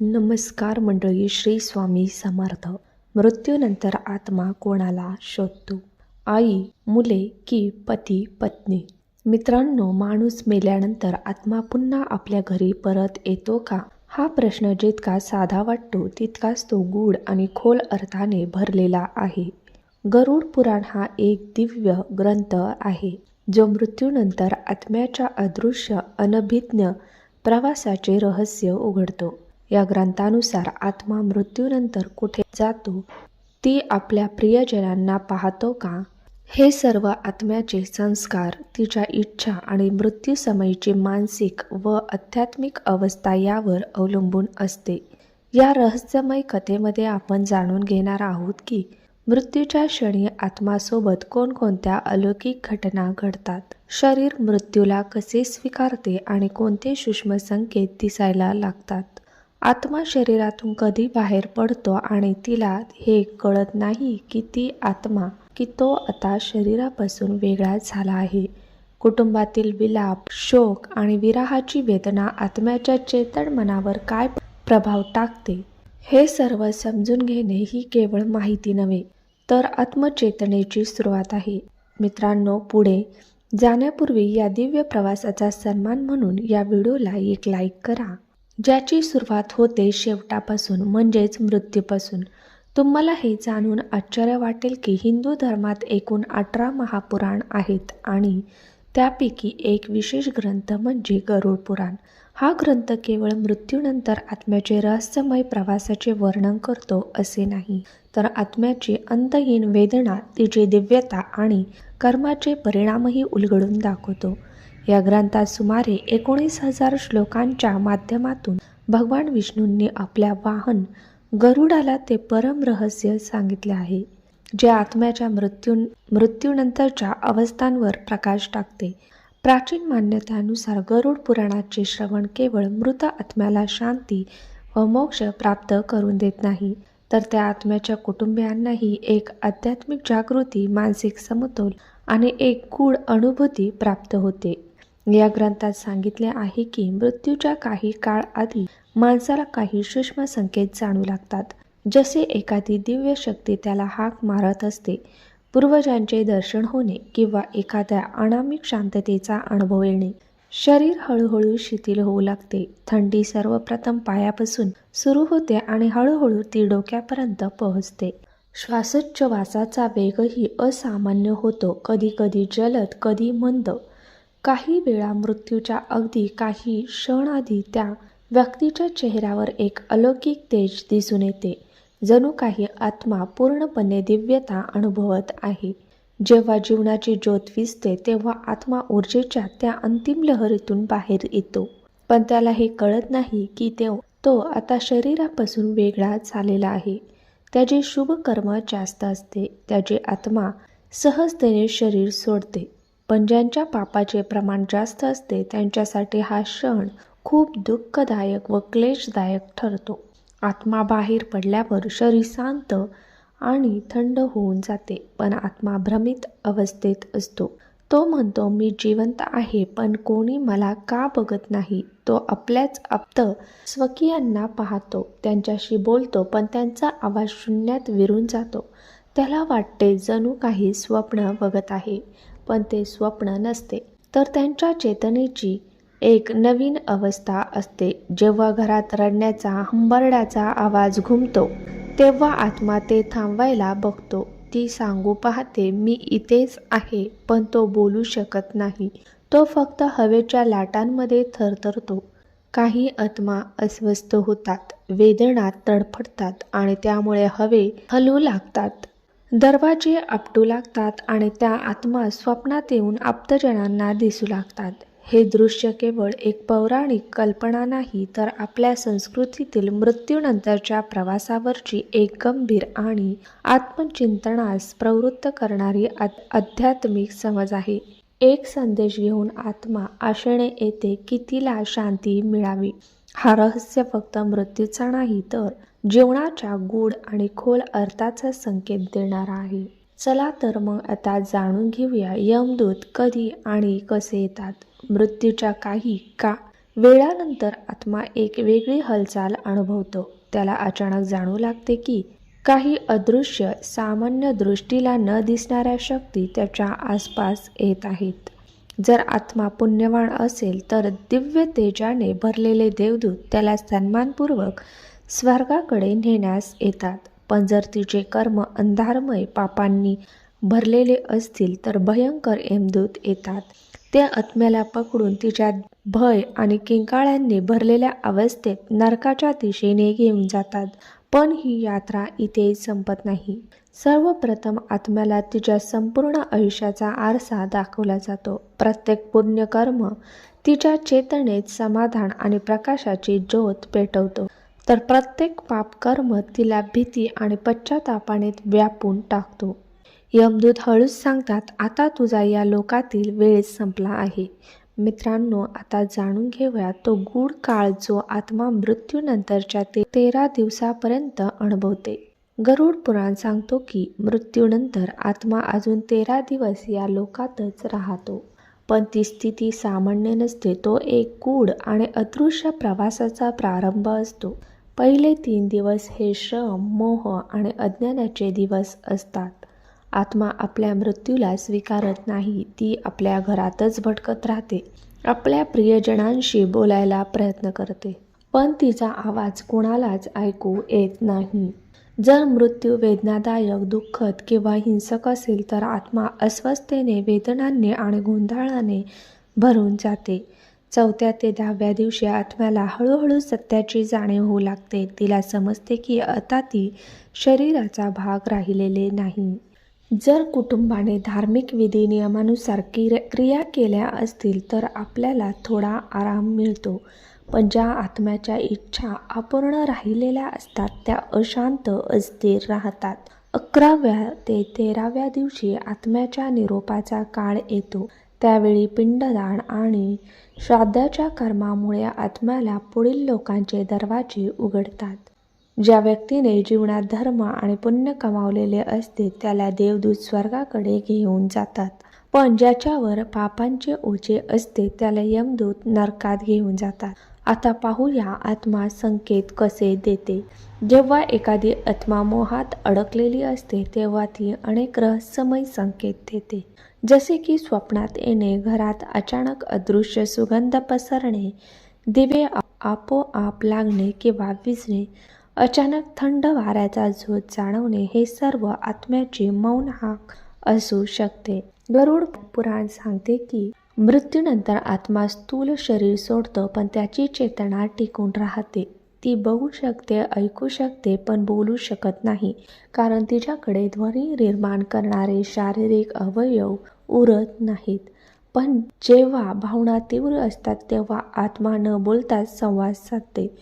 नमस्कार मंडळी श्री स्वामी समर्थ. मृत्यूनंतर आत्मा कोणाला शोधतो? आई मुले की पती पत्नी? मित्रांनो माणूस मेल्यानंतर आत्मा पुन्हा आपल्या घरी परत येतो का? हा प्रश्न जितका साधा वाटतो तितकाच तो गूढ आणि खोल अर्थाने भरलेला आहे. गरुड पुराण हा एक दिव्य ग्रंथ आहे जो मृत्यूनंतर आत्म्याच्या अदृश्य अनभिज्ञ प्रवासाचे रहस्य उघडतो. या ग्रंथानुसार आत्मा मृत्यूनंतर कुठे जातो ती आपल्या प्रियजनांना पाहतो का? हे सर्व आत्म्याचे संस्कार तिच्या इच्छा आणि मृत्यूसमयीची मानसिक व आध्यात्मिक अवस्था यावर अवलंबून असते. या रहस्यमय कथेमध्ये आपण जाणून घेणार आहोत की मृत्यूच्या क्षणी आत्मासोबत कोणकोणत्या अलौकिक घटना घडतात? शरीर मृत्यूला कसे स्वीकारते आणि कोणते सूक्ष्म संकेत दिसायला लागतात? आत्मा शरीरातून कधी बाहेर पडतो आणि तिला हे कळत नाही की ती आत्मा की तो आता शरीरापासून वेगळा झाला आहे. कुटुंबातील विलाप शोक आणि विराहाची वेदना आत्म्याच्या चेतन मनावर काय प्रभाव टाकते हे सर्व समजून घेणे ही केवळ माहिती नव्हे तर आत्मचेतनेची सुरुवात आहे. मित्रांनो पुढे जाण्यापूर्वी या दिव्य प्रवासाचा सन्मान म्हणून या व्हिडिओला एक लाईक करा. ज्याची सुरुवात होते शेवटापासून म्हणजेच मृत्यूपासून. तुम्हाला हे जाणून आश्चर्य वाटेल की हिंदू धर्मात एकूण अठरा महापुराण आहेत आणि त्यापैकी एक विशेष ग्रंथ म्हणजे गरुड पुराण. हा ग्रंथ केवळ मृत्यूनंतर आत्म्याचे रहस्यमय प्रवासाचे वर्णन करतो असे नाही तर आत्म्याची अंतहीन वेदना तिची दिव्यता आणि कर्माचे परिणामही उलगडून दाखवतो. या ग्रंथात सुमारे एकोणीस हजार श्लोकांच्या माध्यमातून भगवान विष्णूंनी आपल्या वाहन गरुडाला ते परम रहस्य सांगितले आहे जे आत्म्याच्या मृत्यू मृत्यूनंतरच्या अवस्थांवर प्रकाश टाकते. प्राचीन मान्यतेनुसार गरुड पुराणाचे श्रवण केवळ मृत आत्म्याला शांती व मोक्ष प्राप्त करून देत नाही तर त्या आत्म्याच्या कुटुंबियांनाही एक आध्यात्मिक जागृती मानसिक समतोल आणि एक गूढ अनुभूती प्राप्त होते. या ग्रंथात सांगितले आहे की मृत्यूच्या काही काळ आधी माणसाला काही सूक्ष्म संकेत जाणू लागतात. जसे एखादी दिव्य शक्ती त्याला हाक मारत असते पूर्वजांचे दर्शन होणे किंवा एखाद्या अनामिक शांततेचा अनुभव येणे. शरीर हळूहळू शिथिल होऊ लागते. थंडी सर्वप्रथम पायापासून सुरू होते आणि हळूहळू ती डोक्यापर्यंत पोहोचते. श्वासोच्छवासाचा वेगही असामान्य होतो. कधी कधी जलद कधी मंद. काही वेळा मृत्यूच्या अगदी काही क्षण आधी त्या व्यक्तीच्या चेहऱ्यावर एक अलौकिक तेज दिसून येते. जणू काही आत्मा पूर्णपणे दिव्यता अनुभवत आहे. जेव्हा जीवनाची ज्योत विजते तेव्हा आत्मा ऊर्जेच्या त्या अंतिम लहरीतून बाहेर येतो. पण त्याला हे कळत नाही की ते तो आता शरीरापासून वेगळा झालेला आहे. त्याचे शुभ कर्म जास्त असते. त्याची आत्मा सहजतेने शरीर सोडते. पण ज्यांच्या पापाचे प्रमाण जास्त असते त्यांच्यासाठी हा क्षण खूप दुःखदायक व क्लेशदायक ठरतो. आत्मा बाहेर पडल्यावर शरीर शांत आणि थंड होऊन जाते पण आत्मा भ्रमित अवस्थेत असतो. तो म्हणतो मी जिवंत आहे पण कोणी मला का बघत नाही? तो आपल्याच आप्त स्वकीयांना पाहतो त्यांच्याशी बोलतो पण त्यांचा आवाज शून्यात विरून जातो. त्याला वाटते जणू काही स्वप्न बघत आहे. पण ते स्वप्न नसते. तर त्यांच्या चेतनेची एक नवीन अवस्था असते. जेव्हा घरात रडण्याचा हंबरड्याचा आवाज घुमतो तेव्हा आत्मा ते थांबवायला बघतो. ती सांगू पाहते मी इथेच आहे पण तो बोलू शकत नाही. तो फक्त हवेच्या लाटांमध्ये थरथरतो. काही आत्मा अस्वस्थ होतात वेदनात तडफडतात आणि त्यामुळे हवे हलू लागतात. दरवाजे आपटू लागतात आणि त्या आत्मा स्वप्नात येऊन आप्तजनांना दिसू लागतात. हे दृश्य केवळ एक पौराणिक कल्पना नाही तर आपल्या संस्कृतीतील मृत्यूनंतरच्या प्रवासावरची एक गंभीर आणि आत्मचिंतनास प्रवृत्त करणारी आध्यात्मिक समज आहे. एक संदेश घेऊन आत्मा आशेने येते की तिला शांती मिळावी. हा रहस्य फक्त मृत्यूचा नाही तर जीवनाच्या गूढ आणि खोल अर्थाचा संकेत देणारा आहे. चला तर मग आता जाणून घेऊया यमदूत कधी आणि कसे येतात. मृत्यूच्या काही का वेळानंतर आत्मा एक वेगळी हालचाल अनुभवतो. त्याला अचानक जाणू लागते की काही अदृश्य सामान्य दृष्टीला न दिसणाऱ्या शक्ती त्याच्या आसपास येत आहेत. जर आत्मा पुण्यवान असेल तर दिव्य तेजाने भरलेले देवदूत त्याला सन्मानपूर्वक स्वर्गाकडे नेण्यास येतात. पण जर तिचे कर्म अंधारमय पापांनी भरलेले असतील तर भयंकर एमदूत येतात. ते आत्म्याला पकडून तिच्या भय आणि किंकाळ्यांनी भरलेल्या अवस्थेत नरकाच्या दिशेने घेऊन जातात. पण ही यात्रा इथे संपत नाही. सर्वप्रथम आत्म्याला तिच्या संपूर्ण आयुष्याचा आरसा दाखवला जातो. प्रत्येक पुण्यकर्म तिच्या चेतनेत समाधान आणि प्रकाशाची ज्योत पेटवतो. तर प्रत्येक पापकर्म तिला भीती आणि पश्चातापाने व्यापून टाकतो. यमदूत हळूच सांगतात आता तुझा या लोकातील वेळ संपला आहे. मित्रांनो आता जाणून घेऊया तो गूढ काळ जो आत्मा मृत्यूनंतरच्या ते तेरा दिवसापर्यंत अनुभवते. गरुड पुराण सांगतो की मृत्यूनंतर आत्मा अजून तेरा दिवस या लोकातच राहतो. पण ती स्थिती सामान्य नसते तो एक गूढ आणि अदृश्य प्रवासाचा प्रारंभ असतो. पहिले तीन दिवस हे श्रम मोह आणि अज्ञानाचे दिवस असतात. आत्मा आपल्या मृत्यूला स्वीकारत नाही ती आपल्या घरातच भटकत राहते. आपल्या प्रियजनांशी बोलायला प्रयत्न करते. पण तिचा आवाज कोणालाच ऐकू येत नाही. जर मृत्यू वेदनादायक दुःखद किंवा हिंसक असेल तर आत्मा अस्वस्थतेने वेदनांनी आणि गोंधळाने भरून जाते. चौथ्या ते दहाव्या दिवशी आत्म्याला हळूहळू सत्याची जाणीव होऊ लागते. तिला समजते की आता ती शरीराचा भाग राहिलेले नाही. जर कुटुंबाने धार्मिक विधी नियमानुसार किर क्रिया केल्या असतील तर आपल्याला थोडा आराम मिळतो. पण ज्या आत्म्याच्या इच्छा अपूर्ण राहिलेल्या असतात त्या अशांत अस्थिर राहतात. अकराव्या ते तेराव्या दिवशी आत्म्याच्या निरोपाचा काळ येतो. त्यावेळी पिंडदान आणि श्राद्धाच्या कर्मामुळे आत्म्याला पुढील लोकांचे दरवाजे उघडतात. ज्या व्यक्तीने जीवनात धर्म आणि पुण्य कमावलेले असते त्याला देवदूत स्वर्गाकडे घेऊन जातात. पण ज्याच्यावर पापांचे ओझे असते त्याला यमदूत नरकात घेऊन जातात. आता पाहूया आत्मा संकेत कसे देते. जेव्हा एखादी आत्मा मोहात अडकलेली असते तेव्हा ती अनेक रहस्यमय संकेत देते. जसे की स्वप्नात येणे घरात अचानक अदृश्य सुगंध पसरणे दिवे आपोआप लागणे किंवा विजणे अचानक थंड वाऱ्याचा झोत जाणवणे हे सर्व आत्म्याची मौन हाक असू शकते. गरुड पुराण सांगते की मृत्यूनंतर आत्मा स्थूल शरीर सोडतो पण त्याची चेतना टिकून राहते. ती बघू शकते ऐकू शकते पण बोलू शकत नाही कारण तिच्याकडे ध्वनी निर्माण करणारे शारीरिक अवयव उरत नाहीत. पण जेव्हा भावना तीव्र असतात तेव्हा आत्मा न बोलताच संवाद साधते.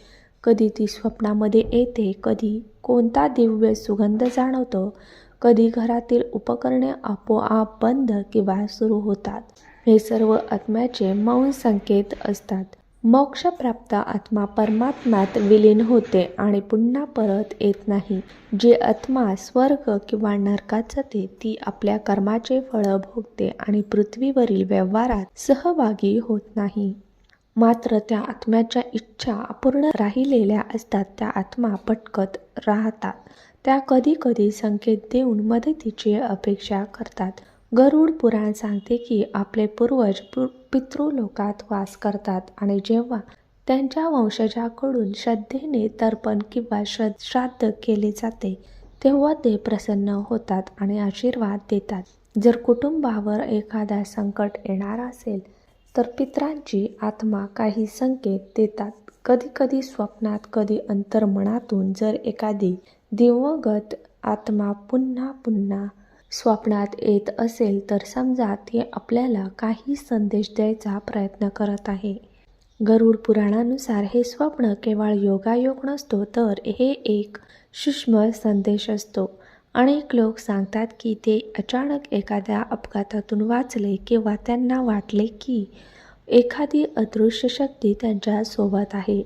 कधी ती स्वप्नामध्ये येते कधी कोणता दिव्य सुगंध जाणवतो कधी घरातील उपकरणे आपोआप बंद किंवा सुरू होतात. हे सर्व आत्म्याचे मौन संकेत असतात. मोक्षप्राप्त आत्मा परमात्म्यात विलीन होते आणि पुन्हा परत येत नाही. जी आत्मा स्वर्ग किंवा नरकात जाते ती आपल्या कर्माचे फळ भोगते आणि पृथ्वीवरील व्यवहारात सहभागी होत नाही. मात्र त्या आत्म्याच्या इच्छा अपूर्ण राहिलेल्या असतात त्या आत्मा पटकत राहतात. त्या कधी कधी संकेत देऊन मदतीची अपेक्षा करतात. गरुड पुराण सांगते की आपले पूर्वज पितृलोकात वास करतात आणि जेव्हा त्यांच्या वंशजाकडून श्रद्धेने तर्पण किंवा श्राद्ध केले जाते तेव्हा ते प्रसन्न होतात आणि आशीर्वाद देतात. जर कुटुंबावर एखादा संकट येणार असेल तर पित्रांची आत्मा काही संकेत देतात. कधीकधी स्वप्नात कधी अंतर्मनातून जर एखादी दिवंगत आत्मा पुन्हा पुन्हा स्वप्नात येत असेल तर समजा ते आपल्याला काही संदेश द्यायचा प्रयत्न करत आहे. गरुड पुराणानुसार हे स्वप्न केवळ योगायोग नसतो तर हे एक सूक्ष्म संदेश असतो. अनेक लोक सांगतात की ते अचानक एखाद्या अपघातातून वाचले किंवा त्यांना वाटले की एखादी अदृश्य शक्ती त्यांच्यासोबत आहे.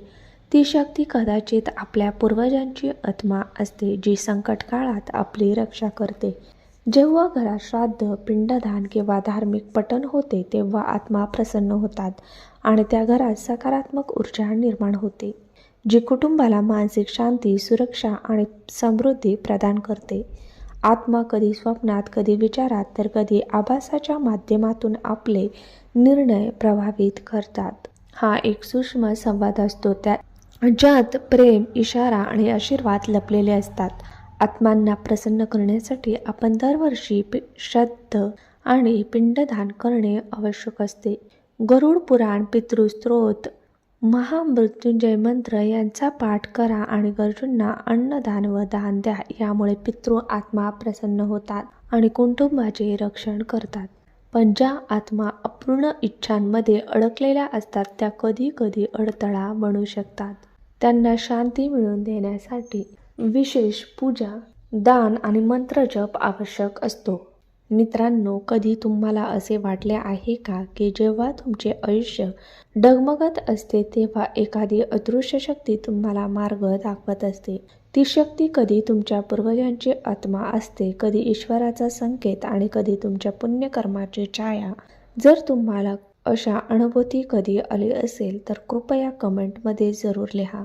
ती शक्ती कदाचित आपल्या पूर्वजांची आत्मा असते जी संकट काळात आपली रक्षा करते. जेव्हा घरात श्राद्ध पिंडदान किंवा धार्मिक पठण होते तेव्हा आत्मा प्रसन्न होतात आणि त्या घरात सकारात्मक ऊर्जा निर्माण होते जी कुटुंबाला मानसिक शांती सुरक्षा आणि समृद्धी प्रदान करते. आत्मा कधी स्वप्नात कधी विचारात तर कधी आभासाच्या माध्यमातून आपले निर्णय प्रभावित करतात. हा एक सूक्ष्म संवाद असतो त्या ज्यात प्रेम इशारा आणि आशीर्वाद लपलेले असतात. आत्मांना प्रसन्न करण्यासाठी आपण दरवर्षी पि श्राद्ध आणि पिंडदान करणे आवश्यक असते. गरुड पुराण पितृस्त्रोत महामृत्युंजय मंत्र यांचा पाठ करा आणि गरजूंना अन्नदान व दान द्या यामुळे पितृ आत्मा प्रसन्न होतात आणि कुटुंबाचे रक्षण करतात. पण ज्या आत्मा अपूर्ण इच्छांमध्ये अडकलेल्या असतात त्या कधी कधी अडथळा बनू शकतात. त्यांना शांती मिळवून देण्यासाठी विशेष पूजा दान आणि मंत्रजप आवश्यक असतो. मित्रांनो कधी तुम्हाला असे वाटले आहे का की जेव्हा तुमचे आयुष्य डगमगत असते तेव्हा एखादी अदृश्य शक्ती तुम्हाला मार्ग दाखवत असते. ती शक्ती कधी तुमच्या पूर्वजांची आत्मा असते कधी ईश्वराचा संकेत आणि कधी तुमच्या पुण्यकर्माची छाया. जर तुम्हाला अशा अनुभूती कधी आली असेल तर कृपया कमेंटमध्ये जरूर लिहा.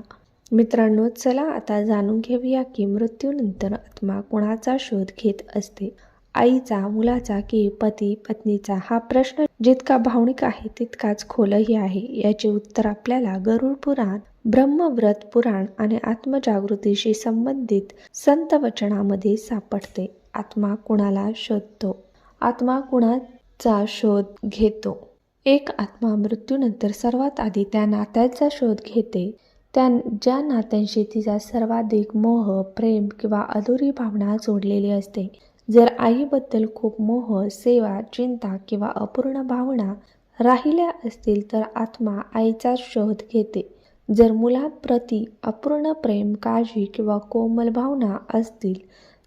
मित्रांनो चला आता जाणून घेऊया की मृत्यूनंतर आत्मा कोणाचा शोध घेत असते? आईचा मुलाचा की पती पत्नीचा? हा प्रश्न जितका भावनिक आहे तितकाच खोलही आहे. याचे उत्तर आपल्याला गरुड पुराण ब्रह्मव्रत पुराण आणि आत्मजागृतीशी संबंधित संत वचनामध्ये सापडते. आत्मा कुणाला शोधतो? आत्मा कुणाचा शोध घेतो? एक आत्मा मृत्यूनंतर सर्वात आधी त्या नात्याचा शोध घेते. त्या ज्या नात्यांशी तिचा सर्वाधिक मोह प्रेम किंवा अधुरी भावना जोडलेली असते. जर आईबद्दल खूप मोह सेवा चिंता किंवा अपूर्ण भावना राहिल्या असतील तर आत्मा आईचा शोध घेते. जर मुलाप्रती अपूर्ण प्रेम काळजी किंवा कोमल भावना असतील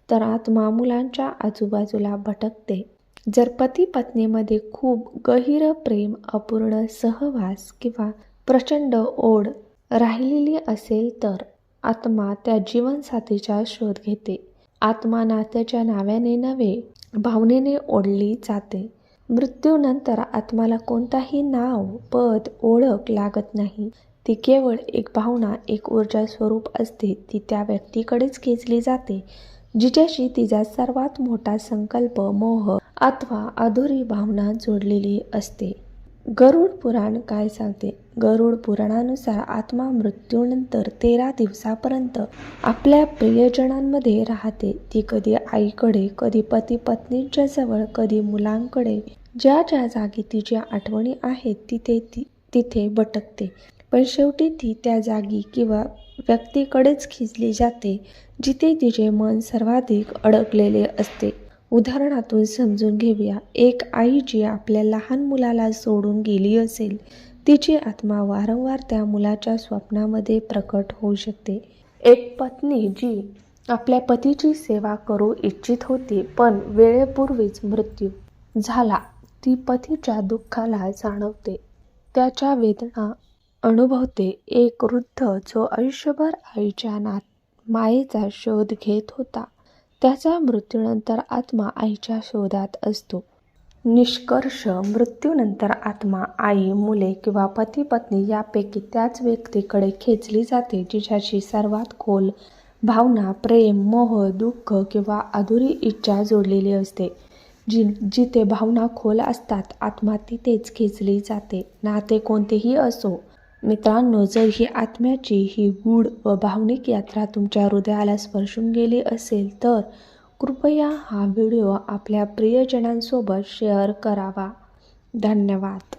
तर आत्मा मुलांच्या आजूबाजूला भटकते. जर पती पत्नीमध्ये खूप गहिर प्रेम अपूर्ण सहवास किंवा प्रचंड ओढ राहिलेली असेल तर आत्मा त्या जीवनसाथीचा शोध घेते. आत्मा नात्याच्या नाव्याने नव्हे भावनेने ओढली जाते. मृत्यूनंतर आत्माला कोणताही नाव पद ओळख लागत नाही. ती केवळ एक भावना एक ऊर्जा स्वरूप असते ती त्या व्यक्तीकडेच खेचली जाते जिच्याशी तिचा सर्वात मोठा संकल्प मोह अथवा अधुरी भावना जोडलेली असते. गरुड पुराण काय सांगते? गरुड पुराणानुसार आत्मा मृत्यूनंतर तेरा दिवसापर्यंत आपल्या प्रियजनांमध्ये राहते. ती कधी आईकडे कधी पती पत्नींच्या जवळ कधी मुलांकडे. ज्या ज्या जागी तिच्या आठवणी आहेत तिथे ती तिथे भटकते पण शेवटी ती त्या जागी किंवा व्यक्तीकडेच खिचली जाते जिथे तिचे मन सर्वाधिक अडकलेले असते. उदाहरणातून समजून घेऊया. एक आई जी आपल्या लहान मुलाला सोडून गेली असेल तिची आत्मा वारंवार त्या मुलाच्या स्वप्नामध्ये प्रकट होऊ शकते. एक पत्नी जी आपल्या पतीची सेवा करू इच्छित होती पण वेळेपूर्वीच मृत्यू झाला. ती पतीच्या दुःखाला जाणवते. त्याच्या वेदना अनुभवते. एक वृद्ध जो आयुष्यभर आईच्या नात मायेचा शोध घेत होता. त्याचा मृत्यूनंतर आत्मा आईच्या शोधात असतो. निष्कर्ष मृत्यूनंतर आत्मा आई मुले किंवा पती पत्नी यापैकी त्याच व्यक्तीकडे खेचली जाते जिच्याशी सर्वात खोल भावना प्रेम मोह दुःख किंवा अधुरी इच्छा जोडलेली असते. जी जिथे भावना खोल असतात आत्मा तिथेच खेचली जाते. नाते कोणतेही असो मित्रांनो जर ही आत्म्याची ही गूढ व भावनिक यात्रा तुमच्या हृदयाला स्पर्शून गेली असेल तर कृपया हा व्हिडिओ आपल्या प्रियजनांसोबत शेअर करावा. धन्यवाद.